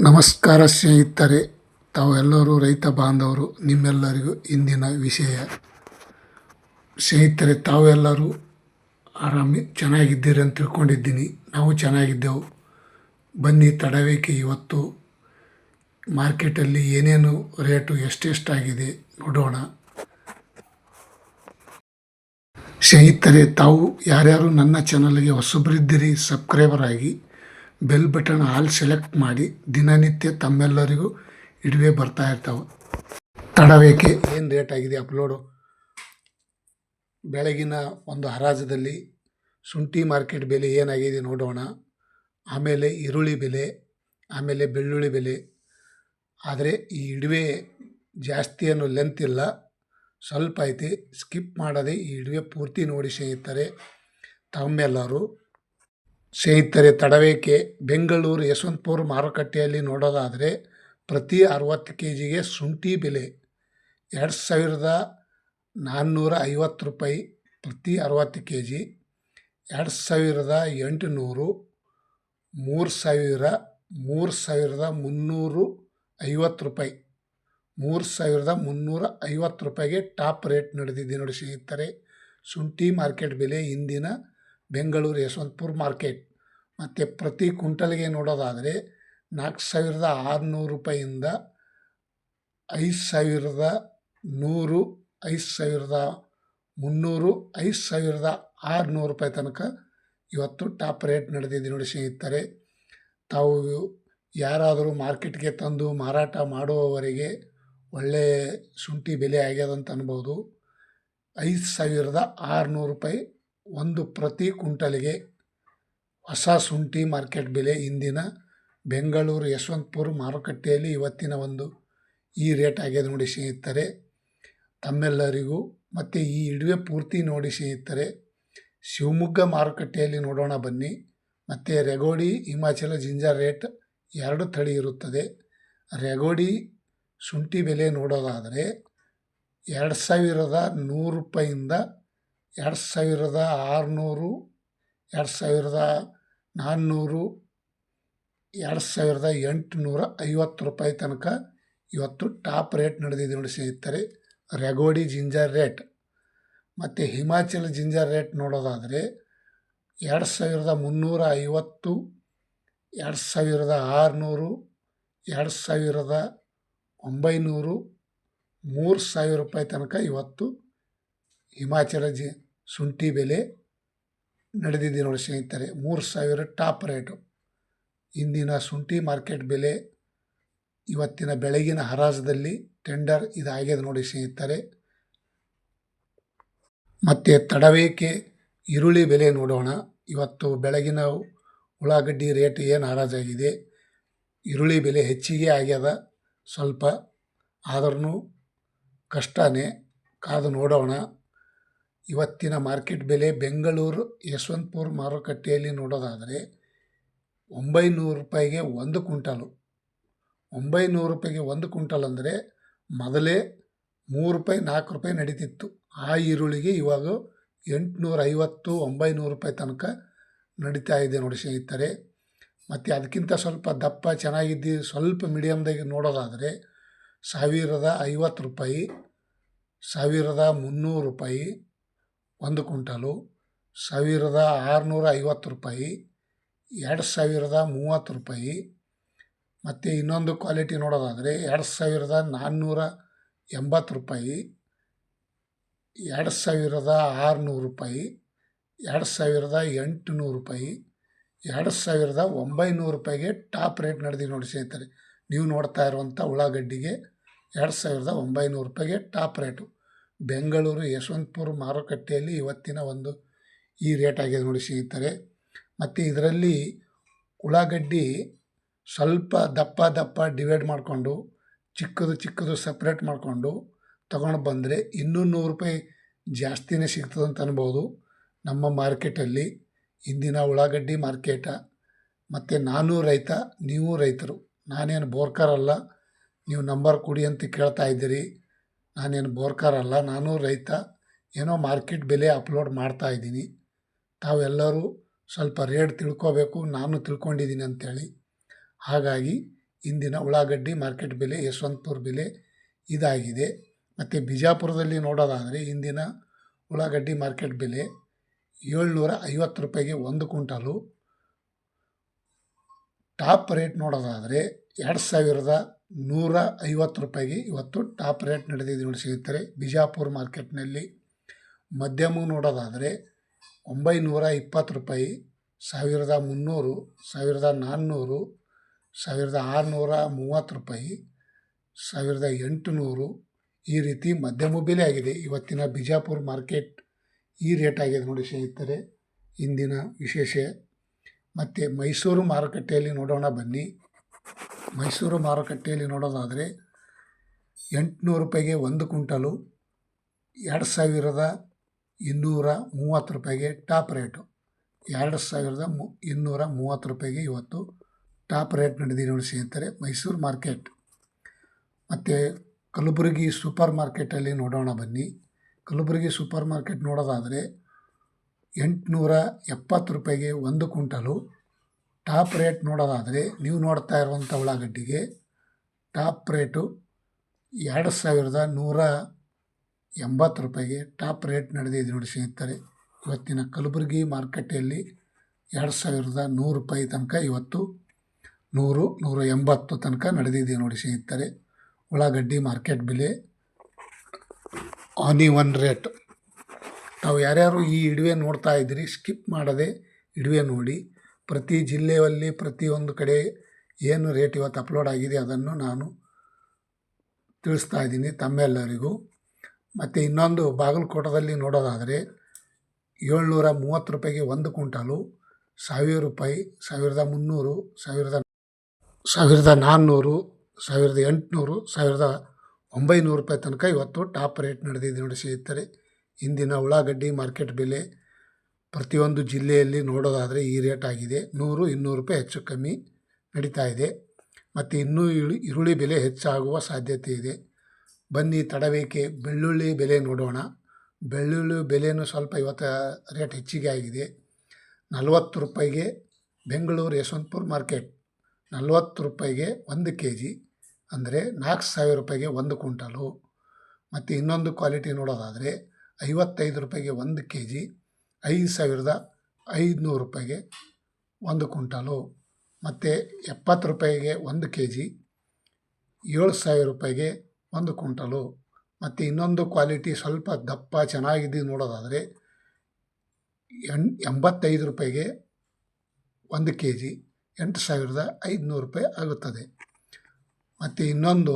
ನಮಸ್ಕಾರ ಸ್ನೇಹಿತರೆ, ತಾವೆಲ್ಲರೂ ರೈತ ಬಾಂಧವರು, ನಿಮ್ಮೆಲ್ಲರಿಗೂ ಇಂದಿನ ವಿಷಯ. ಸ್ನೇಹಿತರೆ, ತಾವೆಲ್ಲರೂ ಆರಾಮಿ, ಚೆನ್ನಾಗಿದ್ದೀರಿ ಅಂತ ತಿಳ್ಕೊಂಡಿದ್ದೀನಿ. ನಾವು ಚೆನ್ನಾಗಿದ್ದೆವು. ಬನ್ನಿ, ತಡವೇಕೆ ಇವತ್ತು ಮಾರ್ಕೆಟಲ್ಲಿ ಏನೇನು ರೇಟು ಎಷ್ಟೆಷ್ಟಾಗಿದೆ ನೋಡೋಣ. ಸ್ನೇಹಿತರೆ, ತಾವು ಯಾರ್ಯಾರು ನನ್ನ ಚಾನಲ್ಗೆ ಹೊಸಬ್ರಿದ್ದೀರಿ, ಸಬ್ಸ್ಕ್ರೈಬರ್ ಆಗಿ ಬೆಲ್ ಬಟನ್ ಆಲ್ ಸೆಲೆಕ್ಟ್ ಮಾಡಿ ದಿನನಿತ್ಯ ತಮ್ಮೆಲ್ಲರಿಗೂ ಇಡುವೆ ಬರ್ತಾ ಇರ್ತಾವೆ. ತಡವೇಕೆ ಏನು ರೇಟ್ ಆಗಿದೆ ಅಪ್ಲೋಡು ಬೆಳಗಿನ ಒಂದು ಹರಾಜದಲ್ಲಿ ಶುಂಠಿ ಮಾರ್ಕೆಟ್ ಬೆಲೆ ಏನಾಗಿದೆ ನೋಡೋಣ. ಆಮೇಲೆ ಈರುಳ್ಳಿ ಬೆಲೆ, ಆಮೇಲೆ ಬೆಳ್ಳುಳ್ಳಿ ಬೆಲೆ. ಆದರೆ ಈ ಇಡುವೆ ಜಾಸ್ತಿ ಅನ್ನೋ ಲೆಂತ್ ಇಲ್ಲ. ಸ್ವಲ್ಪ ಐತಿ ಸ್ಕಿಪ್ ಮಾಡದೆ ಈ ಇಡುವೆ ಪೂರ್ತಿ ನೋಡಿ ಸ್ನೇಹಿತರೆ. ತಮ್ಮೆಲ್ಲರೂ ಸ್ನೇಹಿತರೆ, ತಡವೇಕೆ? ಬೆಂಗಳೂರು ಯಶವಂತಪುರ ಮಾರುಕಟ್ಟೆಯಲ್ಲಿ ನೋಡೋದಾದರೆ ಪ್ರತಿ ಅರವತ್ತು ಕೆ ಜಿಗೆ ಶುಂಠಿ ಬೆಲೆ ಎರಡು ಸಾವಿರದ ನಾನ್ನೂರ ಐವತ್ತು ರೂಪಾಯಿ ಪ್ರತಿ ಅರವತ್ತು ಕೆ ಜಿ ಎರಡು ಸಾವಿರದ ಎಂಟುನೂರು, ಮೂರು ಸಾವಿರ, ಮೂರು ಸಾವಿರದ ಮುನ್ನೂರು ಐವತ್ತು ರೂಪಾಯಿ. ಮೂರು ಸಾವಿರದ ಮುನ್ನೂರ ಐವತ್ತು ರೂಪಾಯಿಗೆ ಟಾಪ್ ರೇಟ್ ನಡೆದಿದೆ ನೋಡಿ ಸ್ನೇಹಿತರೆ. ಶುಂಠಿ ಮಾರ್ಕೆಟ್ ಬೆಲೆ ಇಂದಿನ ಬೆಂಗಳೂರು ಯಶವಂತಪುರ ಮಾರ್ಕೆಟ್. ಮತ್ತು ಪ್ರತಿ ಕುಂಟಲ್ಗೆ ನೋಡೋದಾದರೆ ನಾಲ್ಕು ಸಾವಿರದ ಆರುನೂರು ರೂಪಾಯಿಂದ ಐದು ಸಾವಿರದ ನೂರು, ಐದು ಸಾವಿರದ ಮುನ್ನೂರು, ಐದು ಸಾವಿರದ ಆರುನೂರು ರೂಪಾಯಿ ತನಕ ಇವತ್ತು ಟಾಪ್ ರೇಟ್ ನಡೆದಿದೆ ನೋಡಿ ಸ್ನೇಹಿತರೆ. ತಾವು ಯಾರಾದರೂ ಮಾರ್ಕೆಟ್ಗೆ ತಂದು ಮಾರಾಟ ಮಾಡುವವರಿಗೆ ಒಳ್ಳೆ ಶುಂಠಿ ಬೆಲೆ ಆಗ್ಯದಂತ ಅನ್ಬೋದು. ಐದು ಸಾವಿರದ ಆರುನೂರು ರೂಪಾಯಿ ಒಂದು ಪ್ರತಿ ಕುಂಟಲಿಗೆ ಹೊಸ ಶುಂಠಿ ಮಾರ್ಕೆಟ್ ಬೆಲೆ ಇಂದಿನ ಬೆಂಗಳೂರು ಯಶವಂತಪುರ ಮಾರುಕಟ್ಟೆಯಲ್ಲಿ ಇವತ್ತಿನ ಒಂದು ಈ ರೇಟ್ ಆಗ್ಯದ ನೋಡಿ ಸ್ನೇಹಿತರೆ. ತಮ್ಮೆಲ್ಲರಿಗೂ ಮತ್ತು ಈ ಇಡುವೆ ಪೂರ್ತಿ ನೋಡಿ ಸ್ನೇಹಿತರೆ. ಶಿವಮೊಗ್ಗ ಮಾರುಕಟ್ಟೆಯಲ್ಲಿ ನೋಡೋಣ ಬನ್ನಿ. ಮತ್ತು ರೆಗೋಡಿ, ಹಿಮಾಚಲ ಜಿಂಜರ್ ರೇಟ್ ಎರಡು ತಳಿ ಇರುತ್ತದೆ. ರೆಗೋಡಿ ಶುಂಠಿ ಬೆಲೆ ನೋಡೋದಾದರೆ ಎರಡು ಸಾವಿರದ ನೂರು ರೂಪಾಯಿಂದ ಎರಡು ಸಾವಿರದ ಆರುನೂರು, ಎರಡು ಸಾವಿರದ ನಾನ್ನೂರು, ಎರಡು ಸಾವಿರದ ಎಂಟುನೂರ ಐವತ್ತು ರೂಪಾಯಿ ತನಕ ಇವತ್ತು ಟಾಪ್ ರೇಟ್ ನಡೆದಿದೆ ನೋಡಿ ಸ್ನೇಹಿತರೆ. ರೆಗೋಡಿ ಜಿಂಜರ್ ರೇಟ್. ಮತ್ತು ಹಿಮಾಚಲ ಜಿಂಜರ್ ರೇಟ್ ನೋಡೋದಾದರೆ ಎರಡು ಸಾವಿರದ ಮುನ್ನೂರ ಐವತ್ತು, ಎರಡು ಸಾವಿರದ ಆರುನೂರು, ಎರಡು ಸಾವಿರದ ಒಂಬೈನೂರು, ಮೂರು ಸಾವಿರ ರೂಪಾಯಿ ತನಕ ಇವತ್ತು ಹಿಮಾಚಲ ಜಿ ಶುಂಠಿ ಬೆಲೆ ನಡೆದಿದೆ ನೋಡಿ ಸ್ನೇಹಿತರೆ, ಮೂರು ಸಾವಿರ ಟಾಪ್ ರೇಟು. ಇಂದಿನ ಶುಂಠಿ ಮಾರ್ಕೆಟ್ ಬೆಲೆ ಇವತ್ತಿನ ಬೆಳಗಿನ ಹರಾಜದಲ್ಲಿ ಟೆಂಡರ್ ಇದಾಗಿದೆ ನೋಡಿ ಸ್ನೇಹಿತರೆ. ಮತ್ತು ತಡವೇಕೆ ಈರುಳ್ಳಿ ಬೆಲೆ ನೋಡೋಣ. ಇವತ್ತು ಬೆಳಗಿನ ಉಳ್ಳಾಗಡ್ಡಿ ರೇಟ್ ಏನು ಹರಾಜಾಗಿದೆ? ಈರುಳ್ಳಿ ಬೆಲೆ ಹೆಚ್ಚಿಗೆ ಆಗ್ಯದ, ಸ್ವಲ್ಪ ಆದ್ರೂ ಕಷ್ಟನೇ. ಕಾದು ನೋಡೋಣ. ಇವತ್ತಿನ ಮಾರ್ಕೆಟ್ ಬೆಲೆ ಬೆಂಗಳೂರು ಯಶವಂತಪುರ ಮಾರುಕಟ್ಟೆಯಲ್ಲಿ ನೋಡೋದಾದರೆ ಒಂಬೈನೂರು ರೂಪಾಯಿಗೆ ಒಂದು ಕುಂಟಲು ಒಂಬೈನೂರು ರೂಪಾಯಿಗೆ ಒಂದು ಕುಂಟಲ್ ಅಂದರೆ ಮೊದಲೇ ಮೂರು ರೂಪಾಯಿ, ನಾಲ್ಕು ರೂಪಾಯಿ ನಡೀತಿತ್ತು. ಆ ಈರುಳ್ಳಿಗೆ ಇವಾಗ ಎಂಟುನೂರ ಐವತ್ತು, ಒಂಬೈನೂರು ರೂಪಾಯಿ ತನಕ ನಡೀತಾ ಇದೆ ನೋಡಿ ಸ್ನೇಹಿತರೆ. ಮತ್ತು ಅದಕ್ಕಿಂತ ಸ್ವಲ್ಪ ದಪ್ಪ ಚೆನ್ನಾಗಿದ್ದು ಸ್ವಲ್ಪ ಮೀಡಿಯಮ್ದಾಗಿ ನೋಡೋದಾದರೆ ಸಾವಿರದ ಐವತ್ತು ರೂಪಾಯಿ, ಸಾವಿರದ ಮುನ್ನೂರು ರೂಪಾಯಿ ಒಂದು ಕುಂಟಲು ಸಾವಿರದ ಆರುನೂರ ಐವತ್ತು ರೂಪಾಯಿ, ಎರಡು ಸಾವಿರದ ಮೂವತ್ತು ರೂಪಾಯಿ. ಮತ್ತು ಇನ್ನೊಂದು ಕ್ವಾಲಿಟಿ ನೋಡೋದಾದರೆ ಎರಡು ಸಾವಿರದ ನಾನ್ನೂರ ಎಂಬತ್ತು ರೂಪಾಯಿ, ಎರಡು ಸಾವಿರದ ಆರುನೂರು ರೂಪಾಯಿ, ಎರಡು ಸಾವಿರದ ಎಂಟುನೂರು ರೂಪಾಯಿ, ಎರಡು ಸಾವಿರದ ಒಂಬೈನೂರು ರೂಪಾಯಿಗೆ ಟಾಪ್ ರೇಟ್ ನಡೆದಿ ನೋಡಿ ಸ್ನೇಹಿತರೆ. ನೀವು ನೋಡ್ತಾ ಇರುವಂಥ ಉಳ್ಳಾಗಡ್ಡಿಗೆ ಎರಡು ಸಾವಿರದ ಒಂಬೈನೂರು ರೂಪಾಯಿಗೆ ಟಾಪ್ ರೇಟು. ಬೆಂಗಳೂರು ಯಶವಂತಪುರ ಮಾರುಕಟ್ಟೆಯಲ್ಲಿ ಇವತ್ತಿನ ಒಂದು ಈ ರೇಟ್ ಆಗಿದೆ ನೋಡಿ ಸ್ನೇಹಿತರೆ. ಮತ್ತು ಇದರಲ್ಲಿ ಉಳ್ಳಾಗಡ್ಡಿ ಸ್ವಲ್ಪ ದಪ್ಪ ದಪ್ಪ ಡಿವೈಡ್ ಮಾಡಿಕೊಂಡು, ಚಿಕ್ಕದು ಚಿಕ್ಕದು ಸಪ್ರೇಟ್ ಮಾಡಿಕೊಂಡು ತಗೊಂಡು ಬಂದರೆ ಇನ್ನೂ ನೂರು ರೂಪಾಯಿ ಜಾಸ್ತಿನೇ ಸಿಗ್ತದೆ ಅಂತ ಅನ್ಬೋದು. ನಮ್ಮ ಮಾರ್ಕೆಟಲ್ಲಿ ಇಂದಿನ ಉಳ್ಳಾಗಡ್ಡಿ ಮಾರ್ಕೆಟ ಮತ್ತು ನಾನು ರೈತ, ನೀವು ರೈತರು, ನಾನೇನು ಬೋರ್ಕರ್ ಅಲ್ಲ, ನೀವು ನಂಬರ್ ಕೊಡಿ ಅಂತ ಕೇಳ್ತಾ ಇದ್ದೀರಿ. ನಾನೇನು ಅಲ್ಲ ನಾನು ರೈತ, ಏನೋ ಮಾರ್ಕೆಟ್ ಬೆಲೆ ಅಪ್ಲೋಡ್ ಮಾಡ್ತಾ ಇದ್ದೀನಿ. ತಾವೆಲ್ಲರೂ ಸ್ವಲ್ಪ ರೇಟ್ ತಿಳ್ಕೋಬೇಕು, ನಾನು ತಿಳ್ಕೊಂಡಿದ್ದೀನಿ ಅಂಥೇಳಿ ಹಾಗಾಗಿ ಇಂದಿನ ಉಳ್ಳಾಗಡ್ಡಿ ಮಾರ್ಕೆಟ್ ಬೆಲೆ, ಯಶವಂತಪುರ ಬೆಲೆ ಇದಾಗಿದೆ. ಮತ್ತು ಬಿಜಾಪುರದಲ್ಲಿ ನೋಡೋದಾದರೆ ಇಂದಿನ ಉಳ್ಳಾಗಡ್ಡಿ ಮಾರ್ಕೆಟ್ ಬೆಲೆ ಏಳ್ನೂರ ಐವತ್ತು ರೂಪಾಯಿಗೆ ಒಂದು ಕ್ವಿಂಟಾಲು. ಟಾಪ್ ರೇಟ್ ನೋಡೋದಾದರೆ ಎರಡು ಸಾವಿರದ ನೂರ ಐವತ್ತು ರೂಪಾಯಿಗೆ ಇವತ್ತು ಟಾಪ್ ರೇಟ್ ನಡೆದಿದೆ ನೋಡಿ ಸಿಗುತ್ತಾರೆ ಬಿಜಾಪುರ ಮಾರ್ಕೆಟ್ನಲ್ಲಿ ಮಧ್ಯಮ ನೋಡೋದಾದರೆ ಒಂಬೈನೂರ ಇಪ್ಪತ್ತು ರೂಪಾಯಿ, ಸಾವಿರದ ಮುನ್ನೂರು, ಸಾವಿರದ ನಾನ್ನೂರು, ಸಾವಿರದ ಆರುನೂರ ಮೂವತ್ತು ರೂಪಾಯಿ, ಸಾವಿರದ ಎಂಟುನೂರು ಈ ರೀತಿ ಮಧ್ಯಮ ಬೆಲೆ ಆಗಿದೆ. ಇವತ್ತಿನ ಬಿಜಾಪುರ ಮಾರ್ಕೆಟ್ ಈ ರೇಟ್ ಆಗಿದೆ ನೋಡಿ ಸ್ನೇಹಿತರೆ. ಇಂದಿನ ವಿಶೇಷ. ಮತ್ತು ಮೈಸೂರು ಮಾರುಕಟ್ಟೆಯಲ್ಲಿ ನೋಡೋಣ ಬನ್ನಿ. ಮೈಸೂರು ಮಾರುಕಟ್ಟೆಯಲ್ಲಿ ನೋಡೋದಾದರೆ ಎಂಟುನೂರು ರೂಪಾಯಿಗೆ ಒಂದು ಕುಂಟಲು ಎರಡು ಸಾವಿರದ ಇನ್ನೂರ ಮೂವತ್ತು ರೂಪಾಯಿಗೆ ಟಾಪ್ ರೇಟು. ಎರಡು ಸಾವಿರದ ಮು, ಇನ್ನೂರ ಮೂವತ್ತು ರೂಪಾಯಿಗೆ ಇವತ್ತು ಟಾಪ್ ರೇಟ್ ನಡೆದಿದೆ ನೋಡಿ ಸ್ನೇಹಿತರೆ, ಮೈಸೂರು ಮಾರ್ಕೆಟ್. ಮತ್ತು ಕಲಬುರಗಿ ಸೂಪರ್ ಮಾರ್ಕೆಟಲ್ಲಿ ನೋಡೋಣ ಬನ್ನಿ. ಕಲಬುರಗಿ ಸೂಪರ್ ಮಾರ್ಕೆಟ್ ನೋಡೋದಾದರೆ ಎಂಟುನೂರ ಎಪ್ಪತ್ತು ರೂಪಾಯಿಗೆ ಒಂದು ಕ್ವಿಂಟಲು ಟಾಪ್ ರೇಟ್ ನೋಡೋದಾದರೆ ನೀವು ನೋಡ್ತಾ ಇರುವಂಥ ಉಳ್ಳಾಗಡ್ಡಿಗೆ ಟಾಪ್ ರೇಟು ಎರಡು ಸಾವಿರದ ನೂರ ಎಂಬತ್ತು ರೂಪಾಯಿಗೆ ಟಾಪ್ ರೇಟ್ ನಡೆದಿದೆ ನೋಡಿ ಸ್ನೇಹಿತರೆ. ಇವತ್ತಿನ ಕಲಬುರಗಿ ಮಾರುಕಟ್ಟೆಯಲ್ಲಿ ಎರಡು ಸಾವಿರದ ನೂರು ರೂಪಾಯಿ ತನಕ ಇವತ್ತು ನೂರು, ನೂರ ಎಂಬತ್ತು ತನಕ ನಡೆದಿದೆ ನೋಡಿ ಸ್ನೇಹಿತರೆ. ಉಳ್ಳಾಗಡ್ಡಿ ಮಾರ್ಕೆಟ್ ಬೆಲೆ ಆನಿ ಒನ್ ರೇಟ್. ತಾವು ಯಾರ್ಯಾರು ಈ ಇಡುವೆ ನೋಡ್ತಾ ಇದ್ದೀರಿ, ಸ್ಕಿಪ್ ಮಾಡದೆ ಇಡುವೆ ನೋಡಿ. ಪ್ರತಿ ಜಿಲ್ಲೆಯಲ್ಲಿ ಪ್ರತಿಯೊಂದು ಕಡೆ ಏನು ರೇಟ್ ಇವತ್ತು ಅಪ್ಲೋಡ್ ಆಗಿದೆ ಅದನ್ನು ನಾನು ತಿಳಿಸ್ತಾ ಇದ್ದೀನಿ ತಮ್ಮೆಲ್ಲರಿಗೂ. ಮತ್ತು ಇನ್ನೊಂದು ಬಾಗಲಕೋಟದಲ್ಲಿ ನೋಡೋದಾದರೆ ಏಳ್ನೂರ ಮೂವತ್ತು ರೂಪಾಯಿಗೆ ಒಂದು ಕ್ವಿಂಟಾಲು, ಸಾವಿರ ರೂಪಾಯಿ, ಸಾವಿರದ ಮುನ್ನೂರು, ಸಾವಿರದ ಸಾವಿರದ ನಾನ್ನೂರು, ಸಾವಿರದ ಎಂಟುನೂರು, ಸಾವಿರದ ಒಂಬೈನೂರು ರೂಪಾಯಿ ತನಕ ಇವತ್ತು ಟಾಪ್ ರೇಟ್ ನಡೆದಿದೆ ನೋಡಿ ಸ್ನೇಹಿತರೆ. ಇಂದಿನ ಉಳ್ಳಾಗಡ್ಡಿ ಮಾರ್ಕೆಟ್ ಬೆಲೆ ಪ್ರತಿಯೊಂದು ಜಿಲ್ಲೆಯಲ್ಲಿ ನೋಡೋದಾದರೆ ಈ ರೇಟ್ ಆಗಿದೆ. ನೂರು, ಇನ್ನೂರು ರೂಪಾಯಿ ಹೆಚ್ಚು ಕಮ್ಮಿ ನಡೀತಾ ಇದೆ. ಮತ್ತು ಇನ್ನೂ ಈರುಳ್ಳಿ ಬೆಲೆ ಹೆಚ್ಚಾಗುವ ಸಾಧ್ಯತೆ ಇದೆ. ಬನ್ನಿ ತಡಬೇಕೆ ಬೆಳ್ಳುಳ್ಳಿ ಬೆಲೆ ನೋಡೋಣ. ಬೆಳ್ಳುಳ್ಳಿ ಬೆಲೆಯೂ ಸ್ವಲ್ಪ ಇವತ್ತು ರೇಟ್ ಹೆಚ್ಚಿಗೆ ಆಗಿದೆ. ನಲವತ್ತು ರೂಪಾಯಿಗೆ ಬೆಂಗಳೂರು ಯಶವಂತಪುರ ಮಾರ್ಕೆಟ್ ನಲವತ್ತು ರೂಪಾಯಿಗೆ ಒಂದು ಕೆ ಜಿ ಅಂದರೆ ನಾಲ್ಕು ಸಾವಿರ ರೂಪಾಯಿಗೆ ಒಂದು ಕ್ವಿಂಟಲು. ಮತ್ತು ಇನ್ನೊಂದು ಕ್ವಾಲಿಟಿ ನೋಡೋದಾದರೆ ಐವತ್ತೈದು ರೂಪಾಯಿಗೆ ಒಂದು ಕೆ ಜಿ ಐದು ಸಾವಿರದ ಐದುನೂರು ರೂಪಾಯಿಗೆ ಒಂದು ಕ್ವಿಂಟಲು, ಮತ್ತು ಎಪ್ಪತ್ತು ರೂಪಾಯಿಗೆ ಒಂದು ಕೆ ಜಿ ಏಳು ಸಾವಿರ ರೂಪಾಯಿಗೆ ಒಂದು ಕ್ವಿಂಟಲು, ಮತ್ತು ಇನ್ನೊಂದು ಕ್ವಾಲಿಟಿ ಸ್ವಲ್ಪ ದಪ್ಪ ಚೆನ್ನಾಗಿದ್ದು ನೋಡೋದಾದರೆ ಎಣ್ ಎಂಬತ್ತೈದು ರೂಪಾಯಿಗೆ ಒಂದು ಕೆ ಜಿ ಎಂಟು ಸಾವಿರದ ಐದುನೂರು ರೂಪಾಯಿ ಆಗುತ್ತದೆ. ಮತ್ತು ಇನ್ನೊಂದು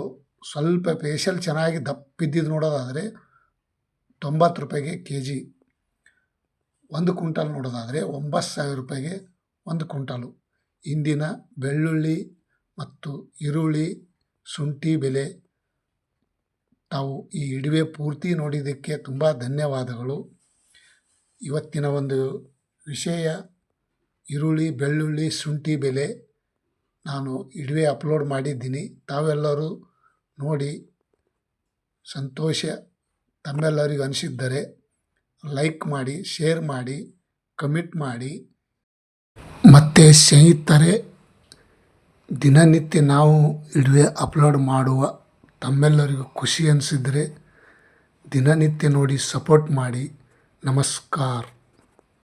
ಸ್ವಲ್ಪ ಫೇಶಿಯಲ್ ಚೆನ್ನಾಗಿ ದಪ್ಪಿದ್ದಿದ್ದು ನೋಡೋದಾದರೆ ತೊಂಬತ್ತು ರೂಪಾಯಿಗೆ ಕೆ ಜಿ ಒಂದು ಕ್ವಿಂಟಲ್ ನೋಡೋದಾದರೆ ಒಂಬತ್ತು ಸಾವಿರ ರೂಪಾಯಿಗೆ ಒಂದು ಕ್ವಿಂಟಲು. ಇಂದಿನ ಬೆಳ್ಳುಳ್ಳಿ ಮತ್ತು ಈರುಳ್ಳಿ, ಶುಂಠಿ ಬೆಲೆ. ತಾವು ಈ ಇಡುವೆ ಪೂರ್ತಿ ನೋಡಿದ್ದಕ್ಕೆ ತುಂಬ ಧನ್ಯವಾದಗಳು. ಇವತ್ತಿನ ಒಂದು ವಿಷಯ, ಈರುಳ್ಳಿ, ಬೆಳ್ಳುಳ್ಳಿ, ಶುಂಠಿ ಬೆಲೆ. ನಾನು ಇಡುವೆ ಅಪ್ಲೋಡ್ ಮಾಡಿದ್ದೀನಿ. ತಾವೆಲ್ಲರೂ ನೋಡಿ, ಸಂತೋಷ ತಮ್ಮೆಲ್ಲರಿಗೂ ಅನಿಸಿದ್ದರೆ ಲೈಕ್ ಮಾಡಿ ಶೇರ್ ಮಾಡಿ ಕಮೆಂಟ್ ಮಾಡಿ. ಮತ್ತು ಸ್ನೇಹಿತರೆ, ದಿನನಿತ್ಯ ನಾವು ಇಡುವೆ ಅಪ್ಲೋಡ್ ಮಾಡುವ ತಮ್ಮೆಲ್ಲರಿಗೂ ಖುಷಿ ಅನಿಸಿದರೆ ದಿನನಿತ್ಯ ನೋಡಿ ಸಪೋರ್ಟ್ ಮಾಡಿ. ನಮಸ್ಕಾರ.